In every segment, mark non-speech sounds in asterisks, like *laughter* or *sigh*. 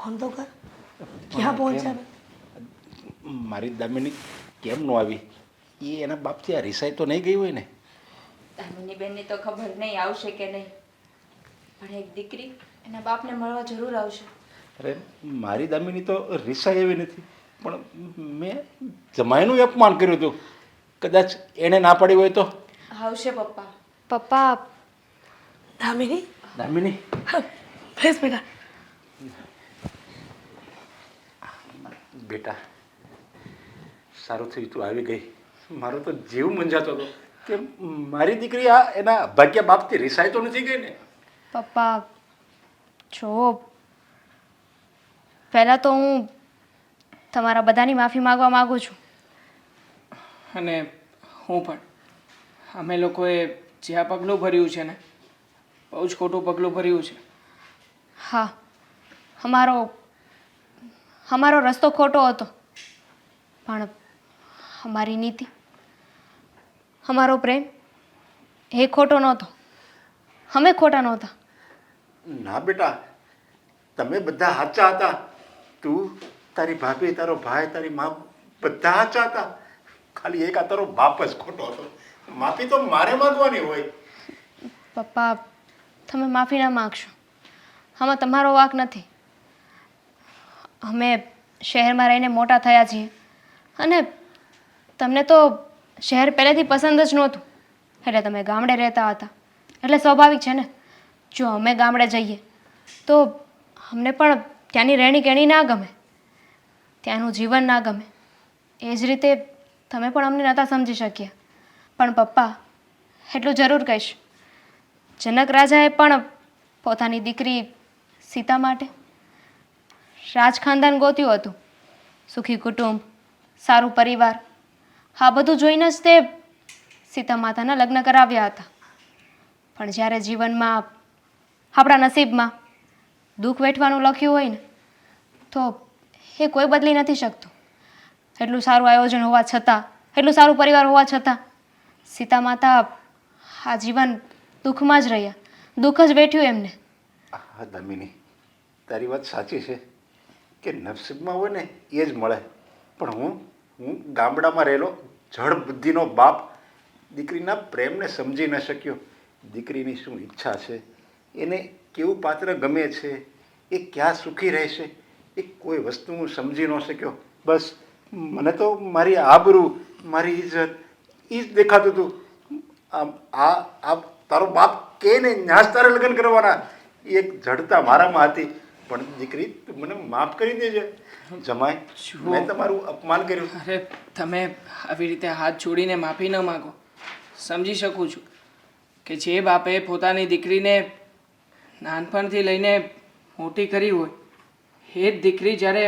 Phone તો કર. ક્યાં પહોંચ્યા? મારી દામિની કેમ ન આવી? એ એના બાપથી આ રિસાઈ તો નહીં ગઈ હોય ને? દામિની બેનની તો ખબર નહીં આવશે કે નહીં. પણ એક દીકરી એના બાપને મળવા જરૂર આવશે. અરે મારી દામિની તો રિસાઈ એવી નથી. પણ મેં જમાઈનું અપમાન કર્યું હતું. કદાચ એણે ના પાડી હોય તો? આવશે પપ્પા. પપ્પા દામિની? દામિની? પ્લીઝ બેટા. બેટા સારું થયું તું આવી ગઈ. મારો તો જીવ મૂંઝાતો હતો કે મારી દીકરી આ એના ભાગ્ય બાપથી રિસાય તો નથી ગઈ ને? પપ્પા જો પહેલાં તો હું તમારા બધાની માફી માગવા માગું છું. અને હું પણ. અમે લોકોએ જે આ પગલું ભર્યું છે ને બહુ જ ખોટું પગલું ભર્યું છે. હા અમારો અમારો રસ્તો ખોટો હતો. પણ અમારી નીતિ અમારો પ્રેમ એ ખોટો નહોતો. અમે ખોટા નહોતા. ના બેટા તમે બધા સાચા હતા. તું તારી ભાભી તારો ભાઈ તારી મા બધા સાચા હતા. ખાલી એક આ તારો બાપ જ ખોટો હતો. માફી તો મારે માંગવાની હોય. પપ્પા તમે માફી ના માગશો. આમાં તમારો વાક નથી. અમે શહેરમાં રહીને મોટા થયા છીએ. અને તમને તો શહેર પહેલેથી પસંદ જ નહોતું. એટલે તમે ગામડે રહેતા હતા. એટલે સ્વાભાવિક છે ને? જો અમે ગામડે જઈએ, તો અમને પણ ત્યાંની રહેણી કહેણી ના ગમે. ત્યાંનું જીવન ના ગમે. એ જ રીતે તમે પણ અમને નહોતા સમજી શક્યા. પણ પપ્પા, એટલું જરૂર કહીશ. જનક રાજાએ પણ પોતાની દીકરી સીતા માટે રાજ ખાનદાન ગોત્યું હતું. સુખી કુટુંબ, સારું પરિવાર. આ બધું જોઈને જ તે સીતા માતાના લગ્ન કરાવ્યા હતા. પણ જ્યારે જીવનમાં, આપણા નસીબમાં દુઃખ વેઠવાનું લખ્યું હોય ને, તો એ કોઈ બદલી નથી શકતું. એટલું સારું આયોજન હોવા છતાં, એટલું સારું પરિવાર હોવા છતાં સીતા માતા આ જીવન દુઃખમાં જ રહ્યા. દુઃખ જ વેઠ્યું એમને. હા તારી વાત સાચી છે. કે નસીબમાં હોય ને એ જ મળે. પણ હું હું ગામડામાં રહેલો, જળ બુદ્ધિનો બાપ દીકરીના પ્રેમને સમજી ન શક્યો. દીકરીની શું ઈચ્છા છે? એને કેવું પાત્ર ગમે છે? એ ક્યાં સુખી રહેશે? એ કોઈ વસ્તુ હું સમજી ન શક્યો. બસ, મને તો મારી આબરૂ, મારી ઇજ્જત એ જ દેખાતું હતું. આ આ તારો બાપ કે ને ન્યાસ તારે લગ્ન કરવાના? એક જડતા મારામાં હતી. પણ દીકરી તું મને માફ કરી દેજે. જમાય. મેં તમારું અપમાન કર્યું. અરે તમે આવી રીતે હાથ છોડીને માફી ન માગો. સમજી શકું છું કે જે બાપે પોતાની દીકરીને નાનપણથી લઈને મોટી કરી હોય એ જ દીકરી જ્યારે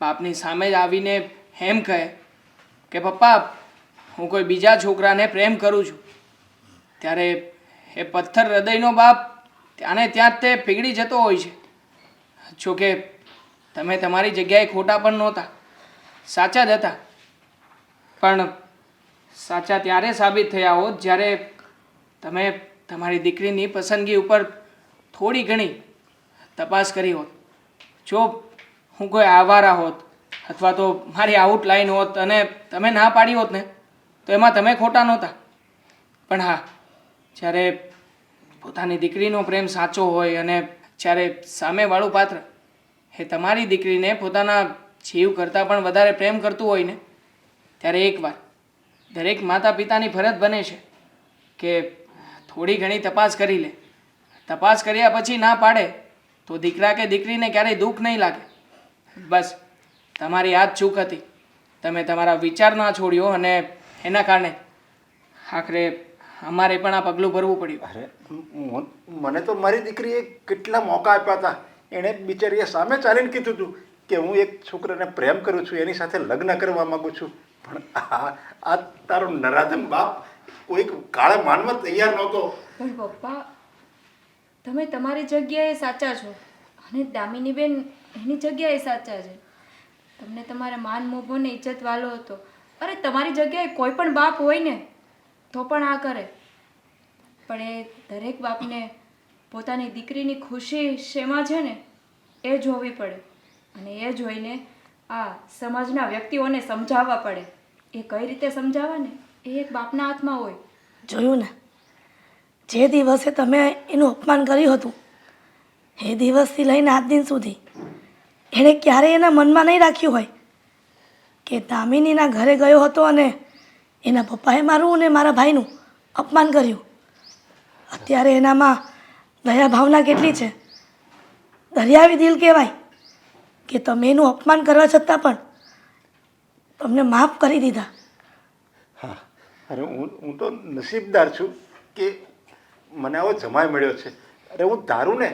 બાપની સામે જ આવીને એમ કહે કે પપ્પા હું કોઈ બીજા છોકરાને પ્રેમ કરું છું. ત્યારે એ પથ્થર હૃદયનો બાપ ત્યાંને ત્યાં જ તે પીગળી જતો હોય છે. જોકે તમે તમારી જગ્યાએ ખોટા પણ નહોતા. સાચા જ હતા. પણ સાચા ત્યારે સાબિત થયા હોત જ્યારે તમે તમારી દીકરીની પસંદગી ઉપર થોડી ઘણી તપાસ કરી હોત. જો હું કોઈ આવારા હોત અથવા તો મારી આઉટલાઈન હોત અને તમે ના પાડી હોત ને, તો એમાં તમે ખોટા નહોતા. પણ હા, જ્યારે પોતાની દીકરીનો પ્રેમ સાચો હોય અને જ્યારે સામેવાળું પાત્ર એ તમારી દીકરીને પોતાના જીવ કરતાં પણ વધારે પ્રેમ કરતું હોય ને, ત્યારે એકવાર દરેક માતા પિતાની ફરજ બને છે કે થોડી ઘણી તપાસ કરી લે. તપાસ કર્યા પછી ના પાડે તો દીકરા કે દીકરીને ક્યારેય દુઃખ નહીં લાગે. બસ, તમારી આ જ ચૂક હતી. તમે તમારા વિચાર ના છોડ્યો અને એના કારણે આખરે અમારે પણ આ પગલું ભરવું પડ્યું. અરે મને તો મારી દીકરીએ કેટલા મોકા આપ્યા હતા. એણે બિચારીએ સામે ચાલીને કીધું હતું કે હું એક છોકરાને પ્રેમ કરું છું એની સાથે લગ્ન કરવા માંગુ છું. પણ આ આ તારો નરાધમ બાપ કોઈક કાળા માનવા તૈયાર નહોતો. પણ પપ્પા તમે તમારી જગ્યાએ સાચા છો અને દામિનીબેન એની જગ્યાએ સાચા છે. તમને તમારા માન મોભો ને ઇજ્જત વાલો હતો. અરે તમારી જગ્યાએ કોઈ પણ બાપ હોય ને તો પણ આ કરે. પણ એ દરેક બાપને પોતાની દીકરીની ખુશી શેમાં છે ને, એ જોવી પડે. અને એ જોઈને આ સમાજના વ્યક્તિઓને સમજાવવા પડે. એ કઈ રીતે સમજાવવા ને એ એક બાપના હાથમાં હોય. જોયું ને? જે દિવસે તમે એનું અપમાન કર્યું હતું, એ દિવસથી લઈને આજ દિન સુધી, એણે ક્યારેય એના મનમાં નહીં રાખ્યું હોય કે દામિનીના ઘરે ગયો હતો અને એના પપ્પાએ મારું અને મારા ભાઈનું અપમાન કર્યું. અત્યારે એનામાં દયા ભાવના કેટલી છે? દરિયાવી દિલ કહેવાય કે તમે એનું અપમાન કરવા છતાં પણ તમને માફ કરી દીધા. હા, અરે હું હું તો નસીબદાર છું કે મને આવો જમાય મળ્યો છે. અરે હું ધારું ને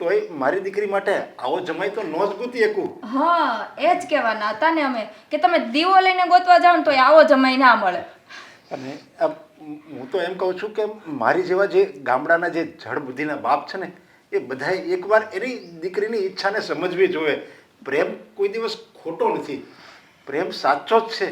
તો એ મારી દીકરી માટે આવો જમાઈ તો નો જ ગૂંથી શકું હા એ જ કહેવાના હતા ને અમે કે તમે દીવો લઈને ગોતવા જાઓ ને તો આવો જમાઈ ના મળે. અને હું તો એમ કહું છું કે મારી જેવા જે ગામડાના જે જળ બુદ્ધિના બાપ છે ને એ બધાએ એકવાર એની દીકરીની ઈચ્છાને સમજવી જોઈએ. પ્રેમ કોઈ દિવસ ખોટો નથી. પ્રેમ સાચો જ છે.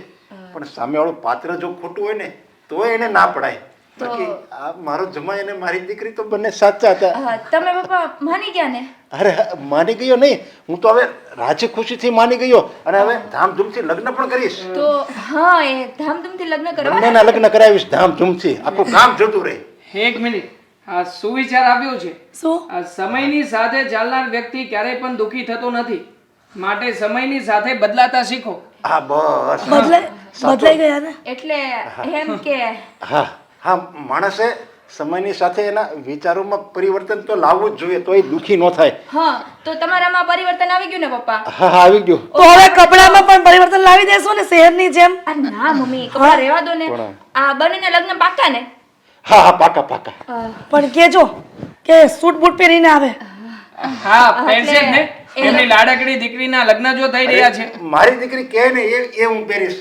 પણ સામેવાળું પાત્ર જો ખોટું હોય ને તો એને ના પડાય. આ મારો જમાઈ અને મારી દીકરી તો બંને સાચા હતા. તમે પપ્પા માની ગયા ને? અરે માની ગયો નહીં. હું તો હવે રાજી ખુશીથી માની ગયો અને હવે ધામધૂમથી લગ્ન પણ કરીશ. તો હા એ ધામધૂમથી લગ્ન કરવા બંનેના લગ્ન કરાવીશ ધામધૂમથી. આખું ગામ જોતું રહે. એક મિનિટ. આ સુવિચાર આવ્યો છે. શું? આ સમયની સાથે ચાલનાર વ્યક્તિ ક્યારેય પણ દુઃખી થતો નથી. માટે સમયની સાથે બદલાતા શીખો. હા બસ. બદલાઈ બદલાઈ ગયા ને? એટલે એમ કે હા. હા માણસે સમયની સાથે એના વિચારોમાં પરિવર્તન તો લાવવું જ જોઈએ તો એ દુઃખી ન થાય. હા તો તમારામાં પરિવર્તન આવી ગયું ને પપ્પા? હા હા આવી ગયું. તો હવે કપડામાં પણ પરિવર્તન લાવી દેશો ને શહેરની જેમ. આ ના મમ્મી કપડા રહેવા દો ને. પણ- આ બંનેના લગ્ન પાકા ને? હા હા પાકા પાકા પણ કેજો કે સૂટ બૂટ પહેરીને આવે. હા પહેરશે જ ને. એમની લાડકડી દીકરીના લગ્ન જો થઈ રહ્યા છે. મારી દીકરી કહે ને એ એ હું પહેરીશ.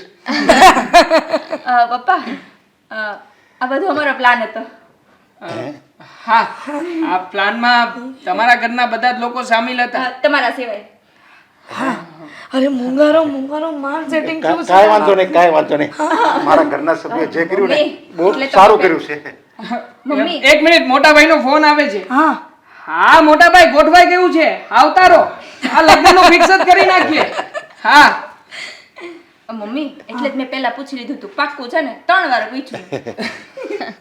અ, પપ્પા અ, આ બધો અમારો પ્લાન હતો. હા? આ પ્લાનમાં તમારા ઘરના બધા જ લોકો સામેલ હતા. તમારા સિવાય. અરે મુંગારો મુંગારો માર સેટિંગ કા- છે કાઈ વાંધો નહીં કાઈ વાંધો નહીં. મારા ઘરના સભ્યો જે કર્યું ને બહુ સારું કર્યું છે. મમ્મી. એક મિનિટ મોટા ભાઈનો ફોન આવે છે. હા. હા મોટા ભાઈ ગોઠવાઈ ગયું છે? આવતારો. આ લગ્નનો ફિક્સ જ કરી નાખીએ. હા. મમ્મી એટલે જ મેં પહેલા પૂછી લીધું હતું પાક્કું છે ને ત્રણ વાર પૂછ્યું. *laughs*